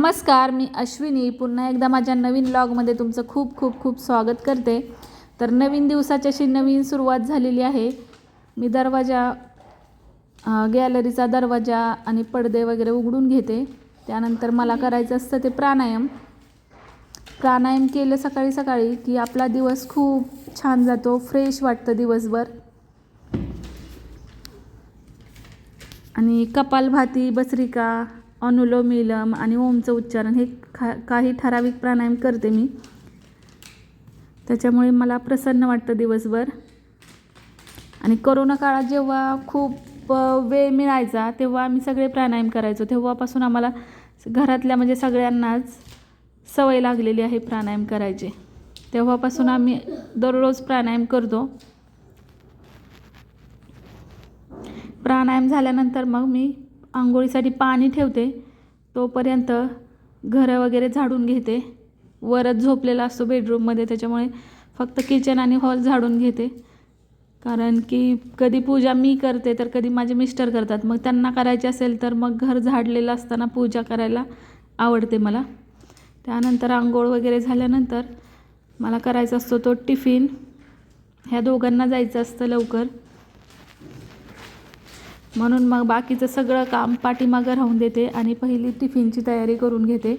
नमस्कार मी अश्विनी. पुन्हा एकदा माझ्या नवीन ब्लॉगमध्ये तुमचं खूप खूप खूप स्वागत करते. तर नवीन दिवसाची अशी नवीन सुरुवात झालेली आहे. मी दरवाजा गॅलरीचा दरवाजा आणि पडदे वगैरे उघडून घेते. त्यानंतर मला करायचं असतं ते प्राणायाम. प्राणायाम केलं सकाळी सकाळी की आपला दिवस खूप छान जातो. फ्रेश वाटतं दिवसभर. आणि कपालभाती बसरिका अनुलोम विलोम आणि ओमचं उच्चारण हे खा काही ठराविक प्राणायाम करते मी. त्याच्यामुळे मला प्रसन्न वाटतं दिवसभर. आणि करोना काळात जेव्हा खूप वेळ मिळायचा तेव्हा आम्ही सगळे प्राणायाम करायचो. तेव्हापासून आम्हाला घरातल्या म्हणजे सगळ्यांनाच सवय लागलेली आहे प्राणायाम करायचे. तेव्हापासून आम्ही दररोज प्राणायाम करतो. प्राणायाम झाल्यानंतर मग मी आंघोळीसाठी पाणी ठेवते. तोपर्यंत घरं वगैरे झाडून घेते. वरच झोपलेला असतो बेडरूममध्ये त्याच्यामुळे फक्त किचन आणि हॉल झाडून घेते. कारण की कधी पूजा मी करते तर कधी माझे मिस्टर करतात. मग त्यांना करायची असेल तर मग घर झाडलेलं असताना पूजा करायला आवडते मला. त्यानंतर आंघोळ वगैरे झाल्यानंतर मला करायचा असतो तो टिफिन. ह्या दोघांना जायचं असतं लवकर. म्हणून मग बाकीचं सगळं काम पाठीमागं राहून देते आणि पहिली टिफिनची तयारी करून घेते.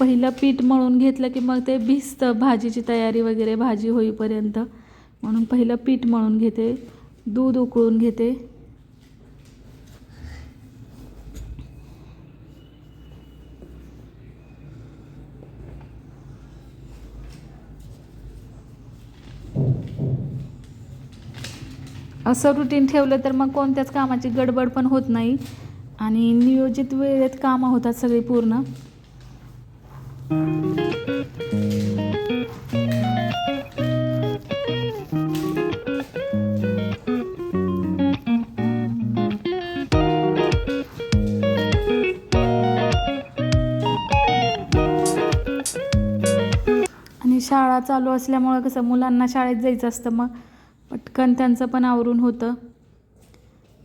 पहिलं पीठ मळून घेतलं की मग ते भिजतं भाजीची तयारी वगैरे भाजी होईपर्यंत. म्हणून पहिलं पीठ मळून घेते दूध उकळून घेते. असं रुटीन ठेवलं तर मग कोणत्याच कामाची गडबड पण होत नाही. आणि नियोजित वेळेत कामं होतात सगळी पूर्ण. आणि शाळा चालू असल्यामुळं कसं मुलांना शाळेत जायचं असतं मग. पटकन त्यांचं पण आवरून होतं.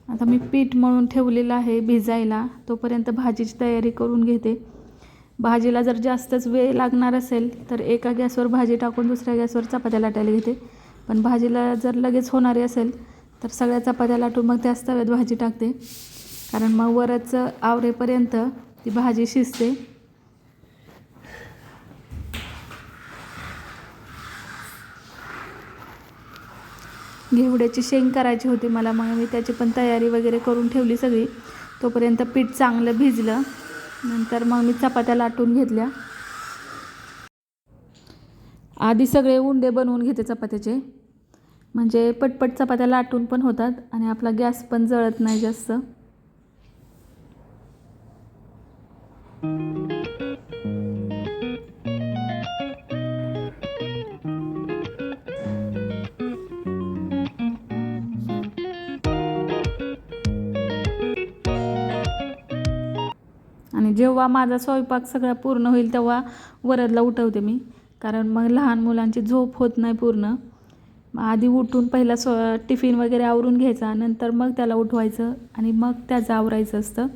आता मी पीठ मळून ठेवलेलं आहे भिजायला. तोपर्यंत भाजीची तयारी करून घेते. भाजीला जर जास्तच वेळ लागणार असेल तर एका गॅसवर भाजी टाकून दुसऱ्या गॅसवर चपात्या लाटायला घेते. पण भाजीला जर लगेच होणारी असेल तर सगळ्या चपात्या लाटून मग त्याच तव्यात भाजी टाकते. कारण मग वरच आवरेपर्यंत ती भाजी शिजते. घेवड्याची शेंग करायची होती मला मग मी त्याची पण तयारी वगैरे करून ठेवली सगळी. तोपर्यंत पीठ चांगलं भिजलं. नंतर मग मी चपात्या लाटून घेतल्या. आधी सगळे उंडे बनवून घेते चपात्याचे. म्हणजे पटपट चपात्या लाटून पण होतात आणि आपला गॅस पण जळत नाही जास्त. जेव्हा माझा स्वयंपाक सगळा पूर्ण होईल तेव्हा वरदला उठवते मी. कारण मग लहान मुलांची झोप होत नाही पूर्ण. मग आधी उठून पहिला स्व टिफिन वगैरे आवरून घ्यायचा नंतर मग त्याला उठवायचं आणि मग त्याचं आवरायचं असतं.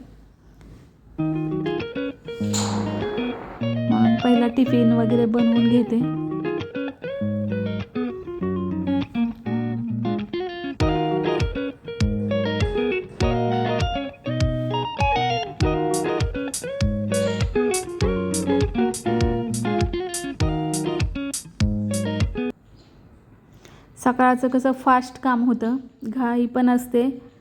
म्हणून पहिला टिफिन वगैरे बनवून घेते. सकाळचं कसं फास्ट काम होतं. घाई पण असते.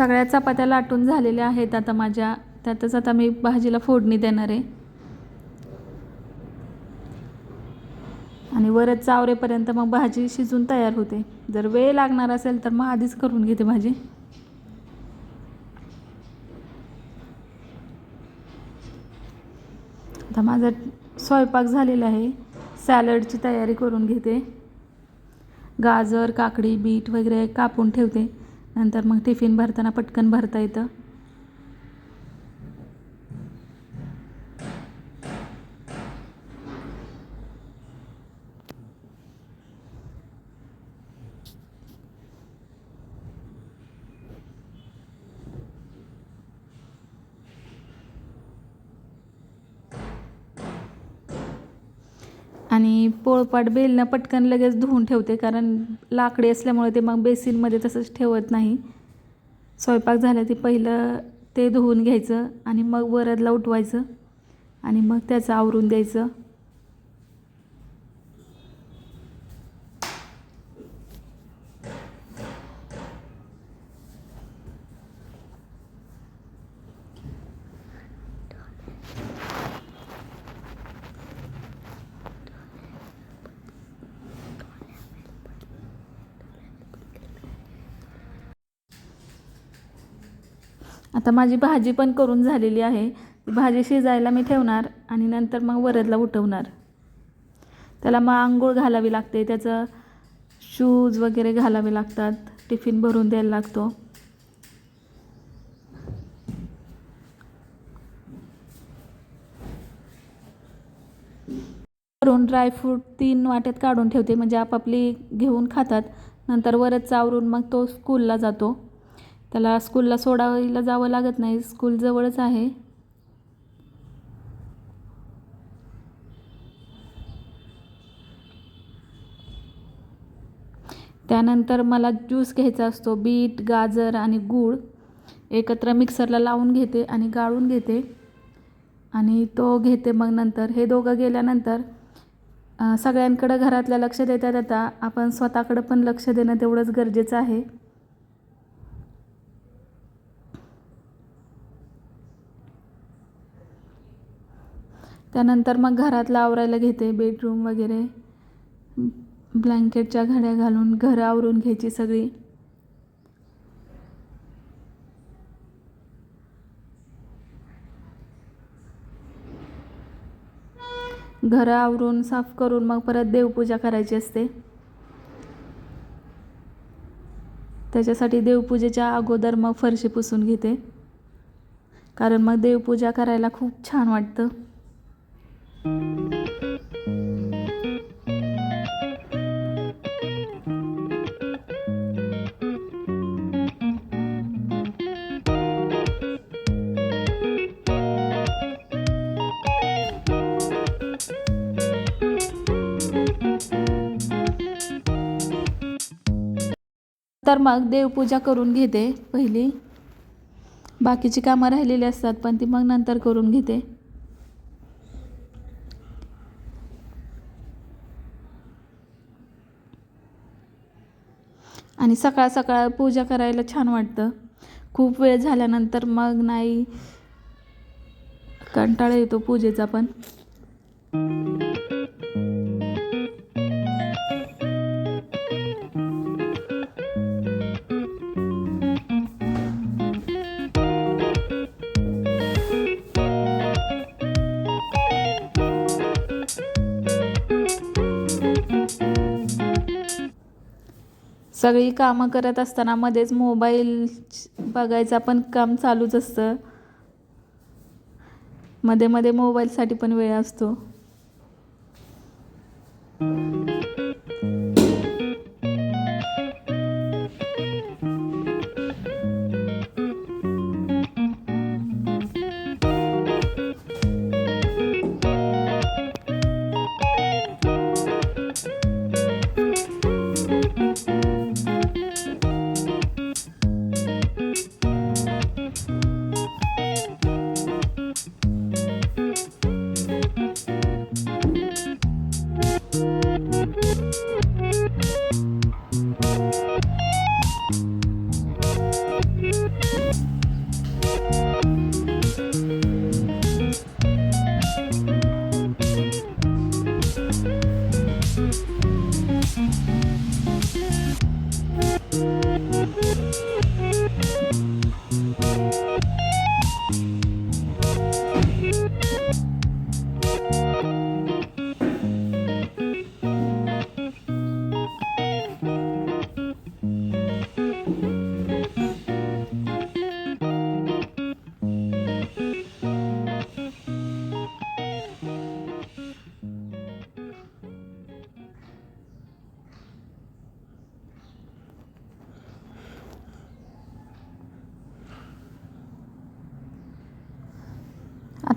सगळ्या चपात्या लाटून झालेल्या आहेत आता माझ्या. त्यातच आता मी भाजीला फोडणी देणार आहे. आणि वरच चावरेपर्यंत मग भाजी शिजून तयार होते. जर वेळ लागणार असेल तर मग आधीच करून घेते भाजी. आता माझा स्वयंपाक झालेला आहे. सॅलडची तयारी करून घेते. गाजर काकडी बीट वगैरे कापून ठेवते. नंतर मग टिफिन भरताना पटकन भरता येतं. आणि पोळपाट बेलनं पटकन लगेच धुवून ठेवते कारण लाकडी असल्यामुळे ते मग बेसिनमध्ये तसंच ठेवत नाही. स्वयंपाक झाला ते पहिलं ते धुवून घ्यायचं आणि मग वरदला उठवायचं आणि मग त्याचं आवरून द्यायचं. आता माझी भाजी पण करून झालेली आहे. भाजी शिजायला मी ठेवणार आणि नंतर मग वरदला उठवणार. त्याला मग आंघोळ घालावी लागते. त्याचं शूज वगैरे घालावे लागतात. टिफिन भरून द्यायला लागतो. करून ड्रायफ्रूट तीन वाट्यात काढून ठेवते. म्हणजे आपापली घेऊन खातात. नंतर वरच चावरून मग तो स्कूलला जातो. त्याला स्कूलला सोडायला जावं लागत नाही. स्कूल जवळच आहे. त्यानंतर मला ज्यूस घ्यायचा असतो. बीट गाजर आणि गूळ एकत्र मिक्सरला लावून घेते आणि गाळून घेते. आणि तो घेते मग नंतर. हे दोघं गेल्यानंतर सगळ्यांकडं घरातल्या लक्ष देता देता आपण स्वतःकडं पण लक्ष देणं तेवढंच गरजेचं आहे. त्यानंतर मग घरातलं आवरायला घेते बेडरूम वगैरे ब्लँकेटच्या घड्या घालून घरं आवरून घ्यायची सगळी. घरं आवरून साफ करून मग परत देवपूजा करायची असते. त्याच्यासाठी देवपूजेच्या अगोदर मग फरशी पुसून घेते. कारण मग देवपूजा करायला खूप छान वाटतं. तर मग देवपूजा करून घेते पहिली. बाकीची कामं राहिलेली असतात पण ती मग नंतर करून घेते. आणि सकाळ सकाळ पूजा करायला छान वाटतं. खूप वेळ झाल्यानंतर मग नाही. कंटाळा येतो पूजेचा पण. सगळी कामं करत असताना मध्येच मोबाईल बघायचा पण काम चालूच असतं. मध्ये मध्ये मोबाईलसाठी पण वेळ असतो.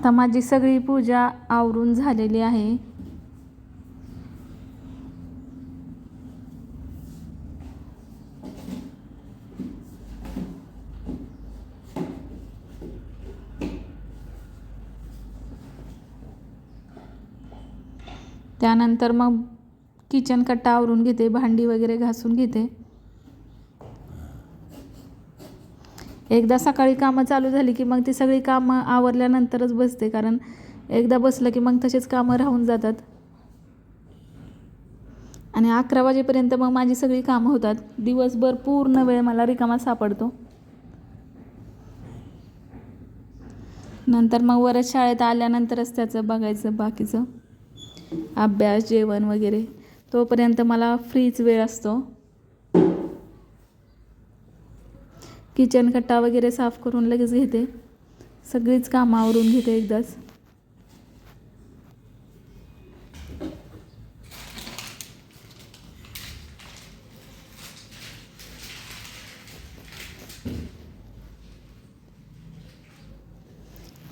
आता माझी सगळी पूजा आवरून झालेली आहे. त्यानंतर मग किचन कट्टा आवरून घेते भांडी वगैरे घासून घेते. एकदा सकाळी कामं चालू झाली की मग ती सगळी कामं आवरल्यानंतरच बसते कारण एकदा बसलं की मग तसेच कामं राहून जातात. आणि अकरा वाजेपर्यंत मग माझी सगळी कामं होतात. दिवसभर पूर्ण वेळ मला रिकामा सापडतो. नंतर मग वरच शाळेत आल्यानंतरच त्याचं बघायचं बाकीचं. अभ्यास जेवण वगैरे. तोपर्यंत मला फ्रीच वेळ असतो. किचन कट्टा वगैरे साफ करून लगेच घेते. सगळीच कामं आवरून घेते एकदाच.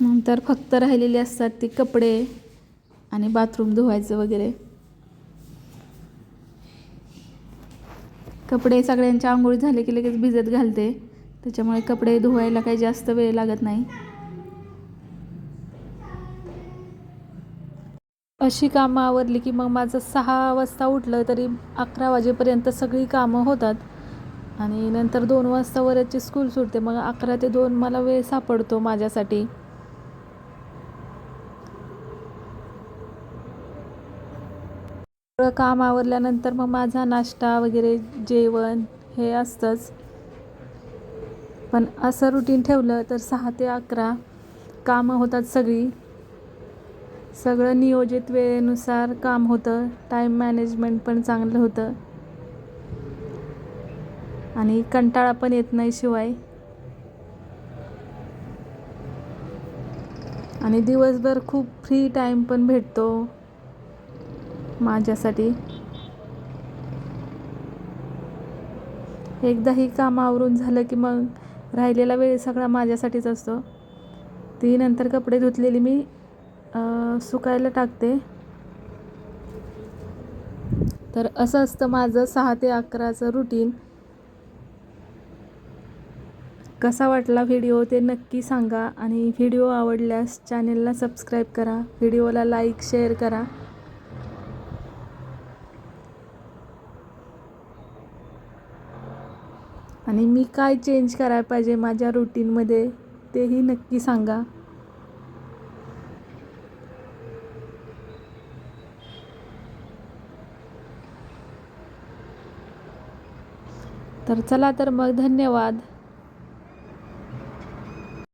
नंतर फक्त राहिलेली असतात ती कपडे आणि बाथरूम धुवायचं वगैरे. कपडे सगळ्यांच्या आंघोळी झाले की लगेच भिजत घालते. त्याच्यामुळे कपडे धुवायला काही जास्त वेळ लागत नाही. अशी कामं आवरली की मग माझं सहा वाजता उठलं तरी अकरा वाजेपर्यंत सगळी कामं होतात. आणि नंतर दोन वाजता वरची स्कूल सुटते मग अकरा ते दोन मला वेळ सापडतो माझ्यासाठी. सगळं काम आवरल्यानंतर मग माझा नाश्ता वगैरे जेवण हे असतंच. पण असं रुटीन ठेवलं तर सहा ते अकरा कामं होतात सगळी. सगळं नियोजित वेळेनुसार काम होतं. टाईम मॅनेजमेंट पण चांगलं होतं. आणि कंटाळा पण येत नाही शिवाय. आणि दिवसभर खूप फ्री टाईम पण भेटतो माझ्यासाठी. एकदा ही कामं आवरून झालं की मग राहिलेला वेळ सगळा माझ्यासाठीच असतो. ती नंतर कपडे धुतलेली मी सुकायला टाकते. तर असं असतं माझं सहा ते अकराचं रुटीन कसा वाटला व्हिडिओ ते नक्की सांगा आणि व्हिडिओ आवडल्यास चॅनेलला सबस्क्राईब करा. व्हिडिओला लाईक शेअर करा. आणि मी काय चेंज करायला पाहिजे माझ्या रुटीनमध्ये तेही नक्की सांगा. तर चला तर मग धन्यवाद.